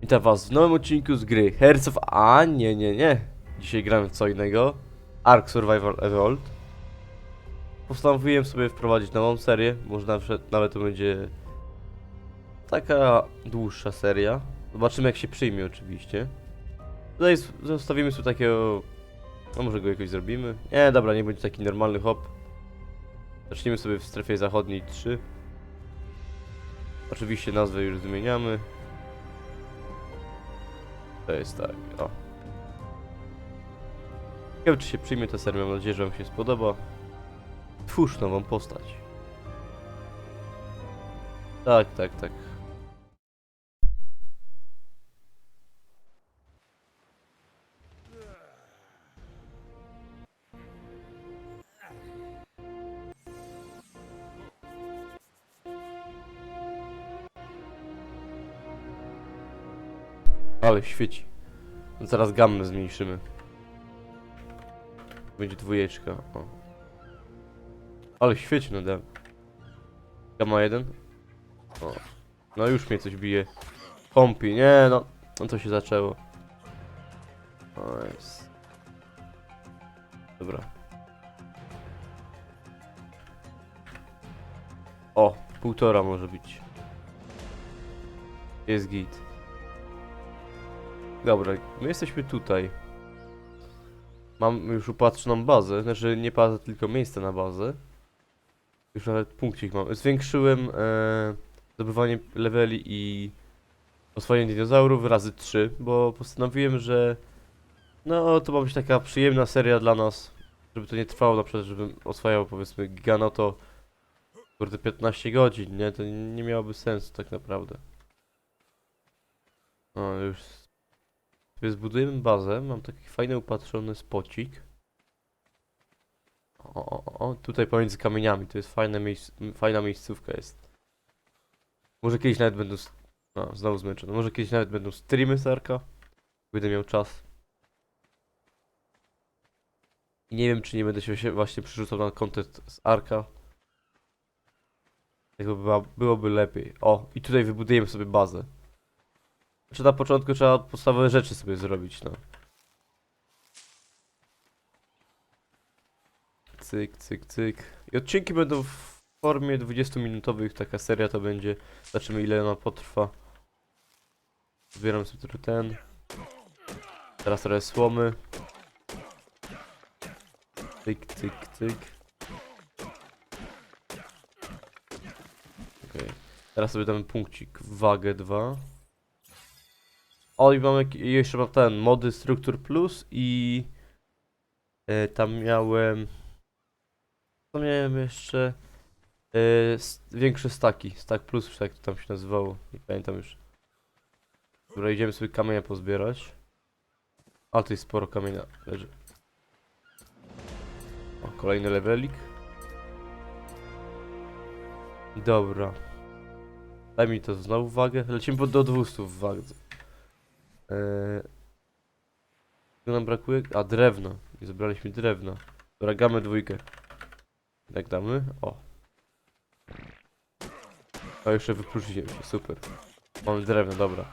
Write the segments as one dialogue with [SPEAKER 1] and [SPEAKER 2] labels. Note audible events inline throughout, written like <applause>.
[SPEAKER 1] Witam was w nowym odcinku z gry Hearts of... A nie, nie, nie. Dzisiaj gramy w co innego. Ark Survival Evolved. Postanowiłem sobie wprowadzić nową serię. Może nawet, nawet to będzie taka dłuższa seria. Zobaczymy jak się przyjmie oczywiście. Tutaj zostawimy sobie takiego... No może go jakoś zrobimy. Nie, dobra, nie będzie taki normalny hop. Zaczniemy sobie w strefie zachodniej 3. Oczywiście nazwę już zmieniamy. To jest tak, o. Ciekawe czy się przyjmie ta seria, mam nadzieję, że wam się spodoba. Twórz nową postać. Tak, tak, tak. Ale świeci. No Zaraz gammę zmniejszymy. Będzie dwójeczka. O. Ale świeci nade mną. Gamma 1. O. No już mnie coś bije. Pompi, nie no. No to się zaczęło. Jest. Dobra. O, półtora może być. Jest git. Dobra, my jesteśmy tutaj. Mam już upatrzoną bazę, znaczy nie bazę, tylko miejsce na bazę. Już nawet punkcik mam. Zwiększyłem e, zdobywanie leveli i oswojenie dinozaurów razy 3, bo postanowiłem, że no to ma być taka przyjemna seria dla nas, żeby to nie trwało na przykład, żebym oswajał powiedzmy giganoto kurde 15 godzin, nie? To nie miałoby sensu tak naprawdę. O, już sobie zbudujemy bazę. Mam taki fajny upatrzony spocik. O, o, o, tutaj pomiędzy kamieniami. To jest fajne miejsc fajna miejscówka jest. Może kiedyś nawet będą... A, znowu zmęczony. Może kiedyś nawet będą streamy z Arka. Będę miał czas. I nie wiem, czy nie będę się właśnie przerzucał na content z Arka. Tego była, byłoby lepiej. O, i tutaj wybudujemy sobie bazę. Znaczy na początku trzeba podstawowe rzeczy sobie zrobić, no. Cyk, cyk, cyk. I odcinki będą w formie 20-minutowych, taka seria to będzie. Zobaczymy ile ona potrwa. Zbieram sobie trochę ten. Teraz trochę słomy. Cyk, cyk, cyk. Okej. Teraz sobie damy punkcik wagę 2. O, i mamy jeszcze mam ten, mody struktur plus i e, tam miałem co miałem jeszcze s- większe staki, stack plus, czy jak to tam się nazywało, nie pamiętam już. Dobra, idziemy sobie kamienia pozbierać. A, jest sporo kamienia leży. O, kolejny levelik. Dobra. Daj mi to znowu wagę. Lecimy do 200 w wadze. Czego nam brakuje? A, drewno. Nie zebraliśmy drewna. Dobra, dwójkę. Jak damy? O. A jeszcze wypróżniłem się, super. Mamy drewno, dobra.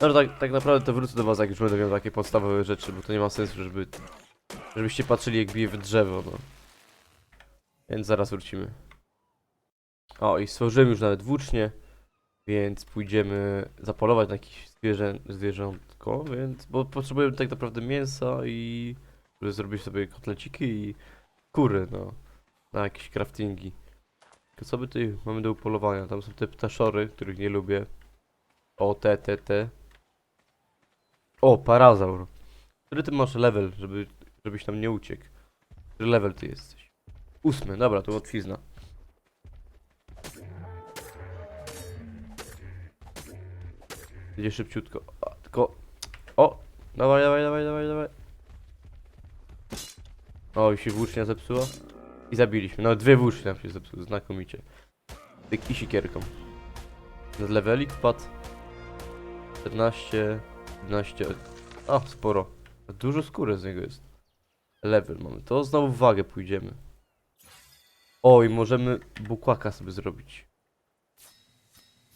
[SPEAKER 1] No tak, tak naprawdę to wrócę do was, jak już będę miał takie podstawowe rzeczy, bo to nie ma sensu, żeby... Żebyście patrzyli jak bije w drzewo, no. Więc zaraz wrócimy. O, i stworzyłem już nawet włócznie. Więc pójdziemy zapolować na jakieś zwierzę, zwierzątko, więc, bo potrzebujemy tak naprawdę mięsa i żeby zrobić sobie kotleciki i kury, no, na jakieś craftingi. Tylko co by tutaj mamy do upolowania? Tam są te ptaszory, których nie lubię. O, te, te, te. O, parazaur. Który ty masz level, żeby, żebyś tam nie uciekł? Który level ty jesteś? Ósmy, dobra, to łatwizna. Idzie szybciutko. A, tylko... O! Dawaj, dawaj, dawaj, dawaj, dawaj. O, i się włócznia zepsuła. I zabiliśmy. No, dwie włócznie nam się zepsuły, znakomicie. Tyk i sikierką. Z levelik wpadł. 14, 11. A, sporo. Dużo skóry z niego jest. Level mamy. To znowu w wagę pójdziemy. O, i możemy bukłaka sobie zrobić.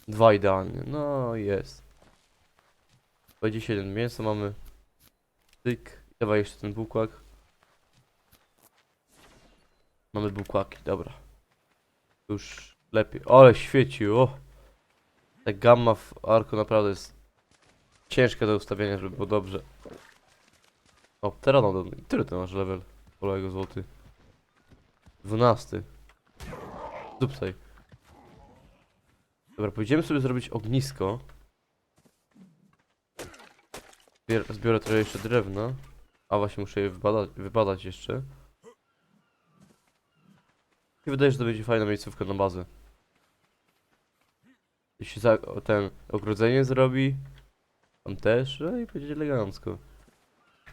[SPEAKER 1] Dwa idealnie. No jest. 21 mięso mamy. Tyk. Dawaj jeszcze ten bukłak. Mamy bukłaki, dobra. Już lepiej. Ale świeci, o! Ta gamma w arku naprawdę jest ciężka do ustawienia, żeby było dobrze. O, pteranodon. Który ty masz level? Kolego złoty. 12. Dupsaj. Dobra, pójdziemy sobie zrobić ognisko. Zbier zbiorę trochę jeszcze drewna. A właśnie muszę je wybadać, wybadać jeszcze. Się wydaje, że to będzie fajna miejscówka na bazę. Jeśli za ten ogrodzenie zrobi. Tam też, no i będzie elegancko.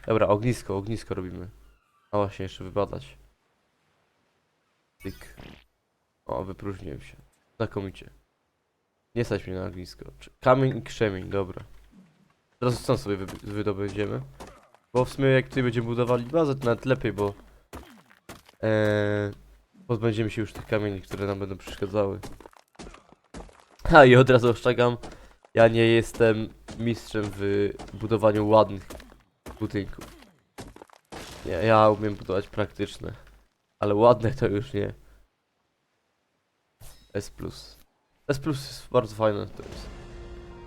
[SPEAKER 1] Dobra, ognisko, ognisko robimy. A właśnie, jeszcze wybadać. Tyk. O, wypróżniłem się. Znakomicie. Nie stać mnie na ognisko. Kamień i krzemień, dobra. Teraz co sobie wy wydobędziemy? Bo w sumie jak tutaj będziemy budowali bazę, to nawet lepiej, bo... Eee, pozbędziemy się już tych kamieni, które nam będą przeszkadzały. <laughs> Ha, i od razu oszczegam, ja nie jestem mistrzem w budowaniu ładnych budynków. Nie, ja umiem budować praktyczne, ale ładne to już nie. S+. S+, jest bardzo fajne, to jest.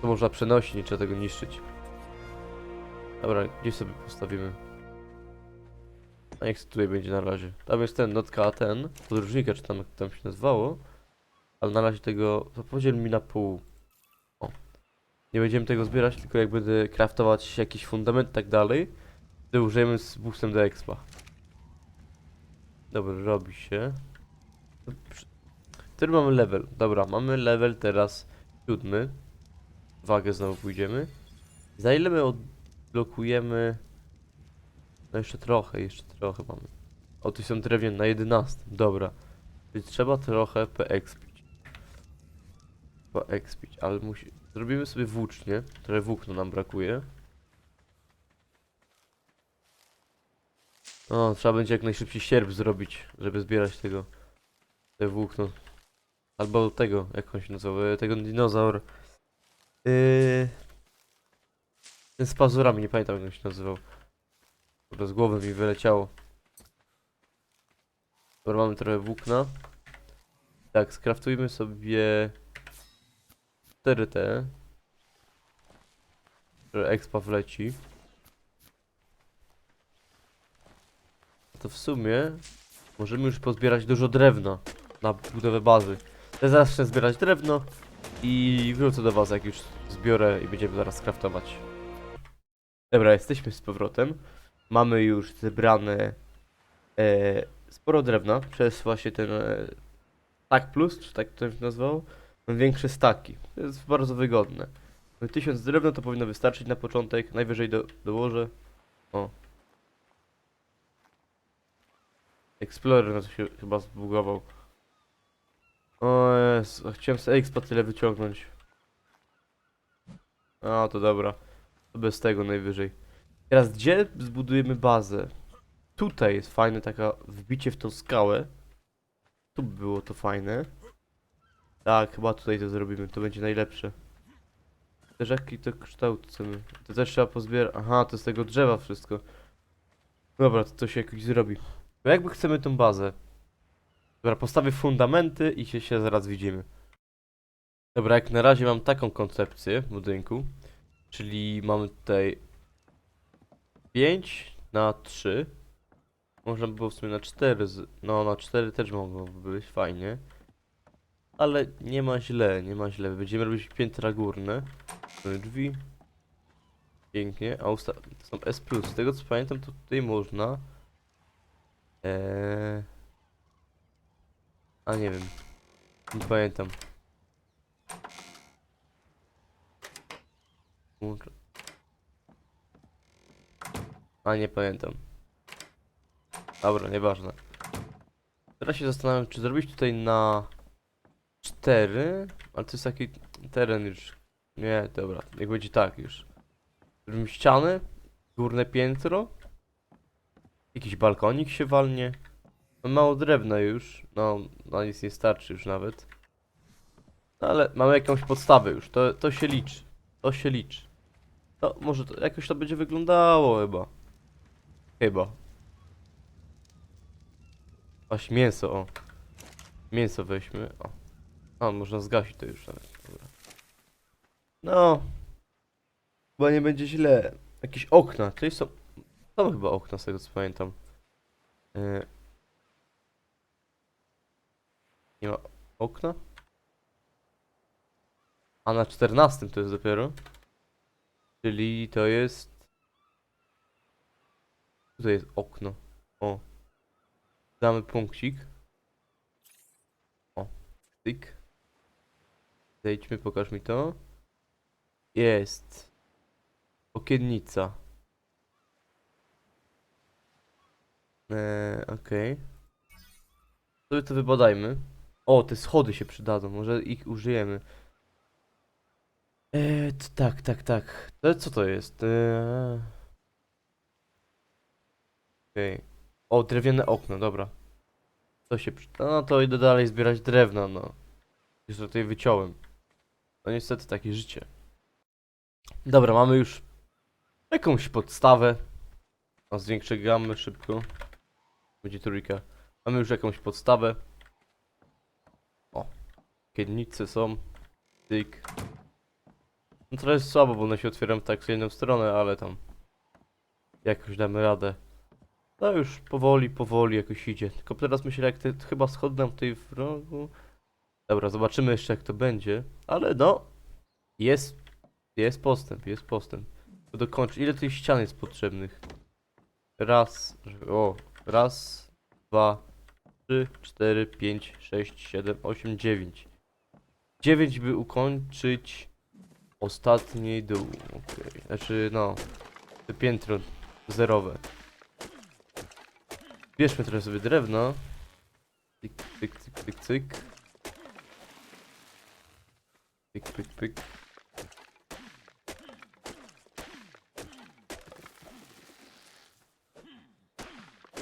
[SPEAKER 1] To można przenosić, nie trzeba tego niszczyć. Dobra, gdzieś sobie postawimy. A niech tutaj będzie na razie. Tam jest ten, notka, a ten, podróżnika, czy tam jak tam się nazywało. Ale na razie tego, to podziel mi na pół. O. Nie będziemy tego zbierać, tylko jak będę jakiś fundament i tak dalej, to użyjemy z boostem do expa. Dobra, robi się. Który mamy level? Dobra, mamy level teraz siódmy. Wagę znowu pójdziemy. Za ile my odblokujemy... No jeszcze trochę, jeszcze trochę mamy. O, tu są drewniane na 11. Dobra. Więc trzeba trochę poexpić. Poexpić, ale musi... Zrobimy sobie włócznie. Trochę włókno nam brakuje. O, trzeba będzie jak najszybciej sierp zrobić, żeby zbierać tego... Te włókno. Albo tego, jak on się nazywa, tego dinozaur. Yy... Ten z pazurami, nie pamiętam jak on się nazywał. Dobra, z głowy mi wyleciało. Dobra, mamy trochę włókna. Tak, skraftujmy sobie 4T. Że expa wleci. To w sumie możemy już pozbierać dużo drewna na budowę bazy. Ja zacznę zbierać drewno i wrócę do was jak już zbiorę i będziemy zaraz craftować. Dobra, jesteśmy z powrotem. Mamy już zebrane e, sporo drewna przez właśnie ten e, stack plus, czy tak to się nazywało. Mam większe staki. To jest bardzo wygodne. 1000 drewna to powinno wystarczyć na początek. Najwyżej do, dołożę. O. Explorer no to się chyba zbugował. O Jezu, chciałem sobie expa tyle wyciągnąć. A, to dobra. Bez tego najwyżej. Teraz gdzie zbudujemy bazę? Tutaj jest fajne taka wbicie w tą skałę. Tu by było to fajne. Tak, chyba tutaj to zrobimy, to będzie najlepsze. Też jaki to kształt chcemy? To też trzeba pozbierać. Aha, to z tego drzewa wszystko. Dobra, to, to się jakoś zrobi. Bo jakby chcemy tą bazę? Dobra, postawię fundamenty i się, się zaraz widzimy. Dobra, jak na razie mam taką koncepcję budynku. Czyli mamy tutaj 5 na 3. Można by było w sumie na 4. Z... No, na 4 też mogłoby być fajnie. Ale nie ma źle, nie ma źle. Będziemy robić piętra górne. Mamy Drzwi. Pięknie. A usta... to są S. Z tego co pamiętam, to tutaj można. Eee... A nie wiem. Nie pamiętam. A nie pamiętam. Dobra, nieważne. Teraz się zastanawiam, czy zrobić tutaj na 4, ale to jest taki teren już. Nie, dobra, niech będzie tak już. Zrobimy ściany, górne piętro, jakiś balkonik się walnie. No mało drewna już, no na nic nie starczy już nawet. No ale mamy jakąś podstawę już, to, to się liczy. To się liczy. No, może to jakoś to będzie wyglądało chyba. Chyba. Właśnie mięso, o. Mięso weźmy, o. A, można zgasić to już nawet. Dobra. No. Chyba nie będzie źle. Jakieś okna, tutaj są... Są chyba okna z tego co pamiętam. Yy. Nie ma okna? A na 14 to jest dopiero. Czyli to jest. Tutaj jest okno. O. Damy punkcik. O. Tyk. Zejdźmy, pokaż mi to. Jest. Okiennica. Eee, okej. Sobie to wybadajmy. O, te schody się przydadzą, może ich użyjemy. Eee, t- tak, tak, tak. To, co to jest? Eee... Okej. O, drewniane okno, dobra. To się przyda. No to idę dalej zbierać drewno, no. Już tutaj wyciąłem. No niestety takie życie. Dobra, mamy już jakąś podstawę. O, zwiększę gamę szybko. Będzie trójka. Mamy już jakąś podstawę. O. Kiednice są. Tyk. No trochę słabo, bo one się otwieram tak w jedną stronę, ale tam jakoś damy radę. No już powoli, powoli jakoś idzie. Tylko teraz myślę, jak te chyba schody nam tutaj w rogu. Dobra, zobaczymy jeszcze jak to będzie. Ale no, jest, jest postęp, jest postęp. To dokończyć. Ile tych ścian jest potrzebnych? Raz, o, raz, dwa, trzy, cztery, pięć, sześć, siedem, osiem, dziewięć. Dziewięć by ukończyć ostatniej dół. Okej, znaczy no, piętro zerowe. Bierzmy trochę sobie drewno. Tyk, tyk, tyk, tyk, cyk. Pyk, pyk, pyk.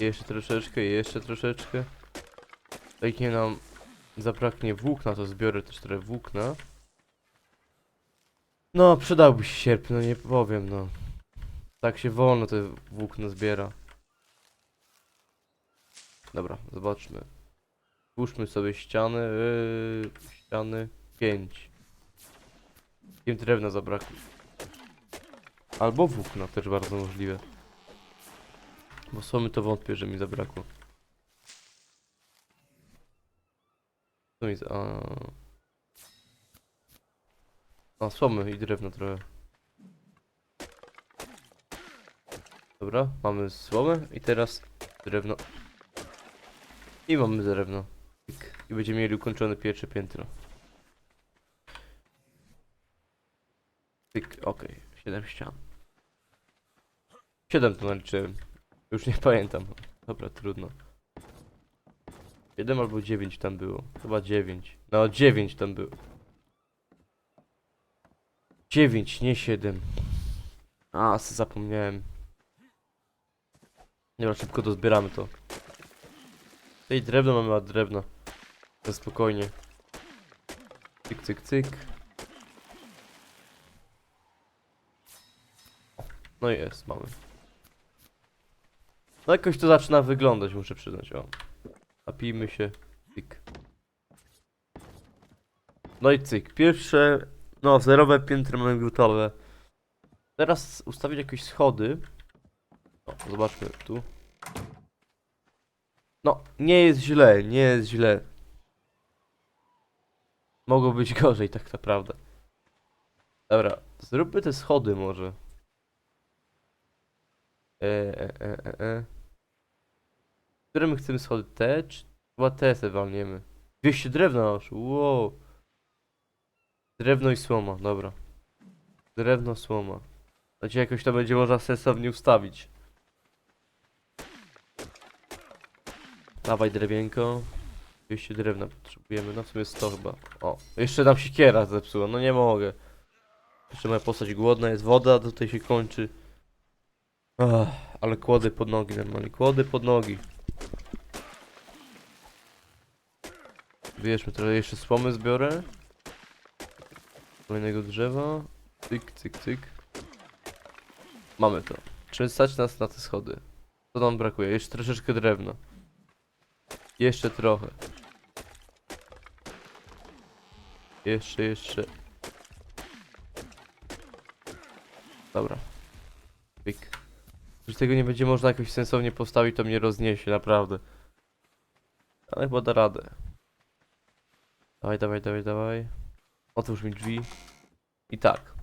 [SPEAKER 1] Jeszcze troszeczkę, jeszcze troszeczkę. Jak nie nam zabraknie włókna, to zbiorę też trochę włókna. No, przydałby się sierp, no nie powiem, no. Tak się wolno te włókno zbiera. Dobra, zobaczmy. Spójrzmy sobie ściany, yy, ściany 5. Im drewna zabrakło. Albo włókna, też bardzo możliwe. Bo słomy to wątpię, że mi zabrakło. Co mi za... A... Słomy i drewno trochę. Dobra, mamy słomę i teraz drewno. I mamy drewno. I będziemy mieli ukończone pierwsze piętro. Pyk, okej. 7 ścian. 7 to naliczyłem. Już nie <laughs> pamiętam. Dobra, trudno. 7 albo 9 tam było. Chyba 9. No 9 tam było. 9, nie 7. A, zapomniałem. Dobra, szybko dozbieramy to. Tej drewno mamy, a drewno. To spokojnie. Cyk, cyk, cyk. No jest, mamy. No jakoś to zaczyna wyglądać, muszę przyznać, o. Napijmy się. Cyk. No i cyk. Pierwsze, no zerowe piętro mamy gotowe. Teraz ustawić jakieś schody. O, zobaczmy tu. No, nie jest źle, nie jest źle. Mogło być gorzej, tak naprawdę. Dobra, zróbmy te schody może. E, e, e, e, e. Które my chcemy schody? Te czy chyba te se walniemy? 200 drewna aż, wow. Drewno i słoma, dobra. Drewno, słoma. Znaczy jakoś to będzie można sensownie ustawić. Dawaj drewienko. 200 drewna potrzebujemy, no w sumie 100 chyba. O, jeszcze nam siekiera zepsuła, no nie mogę. Jeszcze moja postać głodna jest, woda tutaj się kończy. Ach, ale kłody pod nogi normalnie, kłody pod nogi. Bierzmy trochę jeszcze słomy zbiorę. Kolejnego drzewa. Cyk, cyk, cyk. Mamy to. Czy stać nas na te schody? Co nam brakuje? Jeszcze troszeczkę drewna. Jeszcze trochę. Jeszcze, jeszcze. Dobra. Pyk. Jeśli tego nie będzie można jakoś sensownie postawić, to mnie rozniesie, naprawdę. Ale chyba da radę. Dawaj, dawaj, dawaj, dawaj. Otwórz mi drzwi. I tak.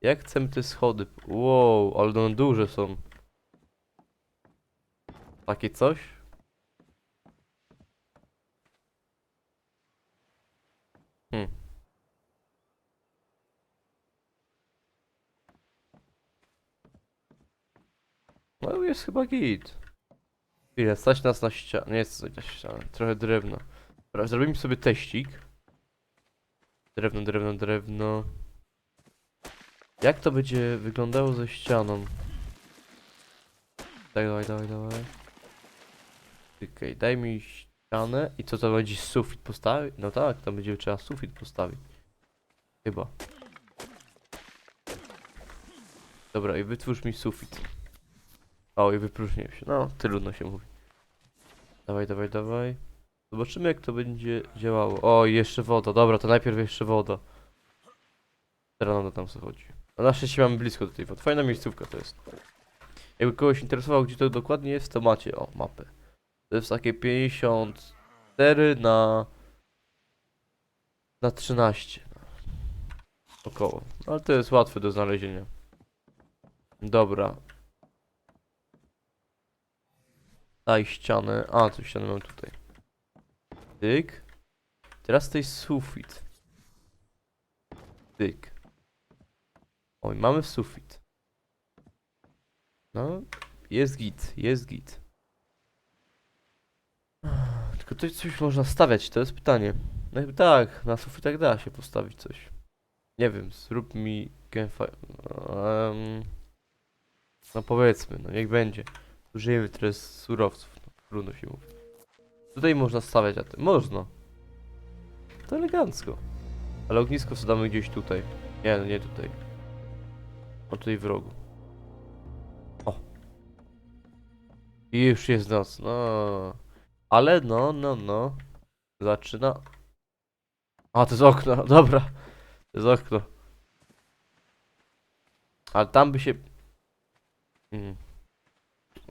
[SPEAKER 1] Jak chcemy te schody? Wow, ale one duże są. Takie coś? Hmm. No jest chyba git. Chwilę, stać nas na ścianę. Nie jest stać na ścianę. Trochę drewna. Dobra, zrobimy sobie teścik. Drewno, drewno, drewno. Jak to będzie wyglądało ze ścianą? Tak, dawaj, dawaj, dawaj. Okej, daj mi ścianę. I co to będzie sufit postawić? No tak, tam będzie trzeba sufit postawić. Chyba. Dobra, i wytwórz mi sufit. O, i wypróżniłem się. No, trudno się mówi. Dawaj, dawaj, dawaj. Zobaczymy jak to będzie działało. O, jeszcze woda. Dobra, to najpierw jeszcze woda. Teraz nam tam co chodzi. A na szczęście mamy blisko do tej wody. Fajna miejscówka to jest. Jakby kogoś interesowało, gdzie to dokładnie jest, to macie, o, mapę. To jest takie 54 na... na 13. Około. Ale to jest łatwe do znalezienia. Dobra. Daj ścianę. A, tu ścianę mam tutaj. Tyk. Teraz tutaj sufit. Tyk. Oj, mamy sufit. No, jest git, jest git. Tylko tutaj coś można stawiać, to jest pytanie. No tak, na sufitach da się postawić coś. Nie wiem, zrób mi. Um, no powiedzmy, no niech będzie. Użyjemy teraz surowców, no, trudno się mówi. Tutaj można stawiać, a ty można. To elegancko. Ale ognisko co damy gdzieś tutaj. Nie, no nie tutaj. O tutaj w rogu. O. I już jest noc, no. Ale no, no, no. Zaczyna. A, to jest okno, <laughs> dobra. To jest okno. Ale tam by się... Mm.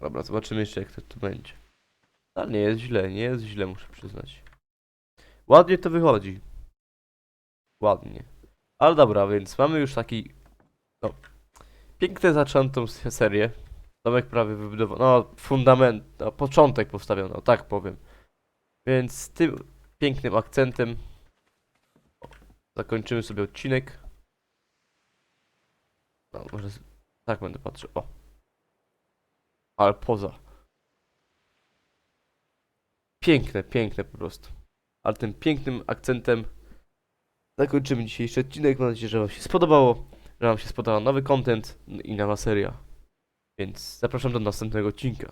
[SPEAKER 1] Dobra, zobaczymy jeszcze jak to tu będzie. Nie jest źle, nie jest źle, muszę przyznać. Ładnie to wychodzi. Ładnie. Ale dobra, więc mamy już taki... No, pięknie zaczętą serię. Domek prawie wybudowany. No, fundament, no, początek postawiono, tak powiem. Więc z tym pięknym akcentem zakończymy sobie odcinek. No, może tak będę patrzył. O. Ale poza. Piękne, piękne po prostu. Ale tym pięknym akcentem zakończymy dzisiejszy odcinek. Mam nadzieję, że Wam się spodobało, że Wam się spodobał nowy content i nowa seria. Więc zapraszam do następnego odcinka.